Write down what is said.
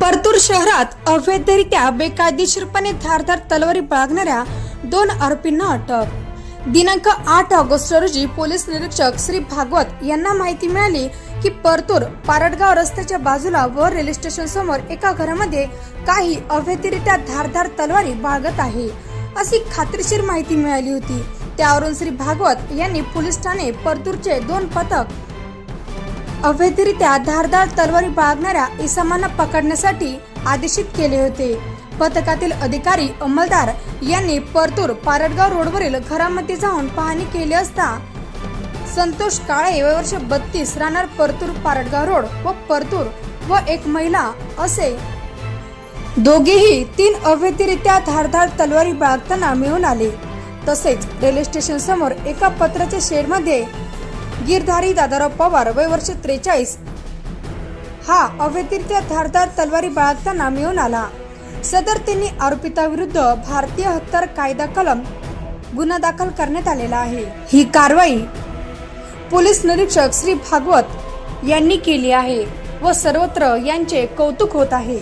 परतूर शहरात अवैधरित्या बेकायदेशीरपणे धारधार तलवारी बाळगणाऱ्या दोन आरोपींना अटक. दिनांक आठ ऑगस्ट रोजी पोलीस निरीक्षक श्री भागवत यांना माहिती मिळाली की परतूर पारडगाव रस्त्याच्या बाजूला व रेल्वे स्टेशन समोर एका घरामध्ये काही अवैधरित्या धारधार तलवारी बाळगत आहे अशी खात्रीशीर माहिती मिळाली होती. त्यावरून श्री भागवत यांनी पोलीस ठाणे परतूरचे दोन पथक अवैधरित्या धारदार तलवारी बाळगणाऱ्या इसमांना पकडण्यासाठी आदेशित केले होते. पथकातील अधिकारी अंमलदार यांनी परतूर पारडगाव रोडवरील घरामध्ये जाऊन पाहणी केली असता संतोष काळे वर्ष बत्तीस राहणार परतूर पारडगाव रोड व परतूर व एक महिला असे दोघेही तीन अवैधरित्या धारदार तलवारी बाळगताना मिळून आले. तसेच रेल्वे स्टेशन समोर एका पत्राच्या शेडमध्ये गिरधारी दादाराव पवार वय वर्ष त्रेचाळीस. हा अव्यतिरिक्त धारदार तलवारी बाळगताना मिळून आला. सदर त्यांनी आरोपिताविरुद्ध भारतीय हत्यार कायदा कलम गुन्हा दाखल करण्यात आलेला आहे. ही कारवाई पोलीस निरीक्षक श्री भागवत यांनी केली आहे व सर्वत्र यांचे कौतुक होत आहे.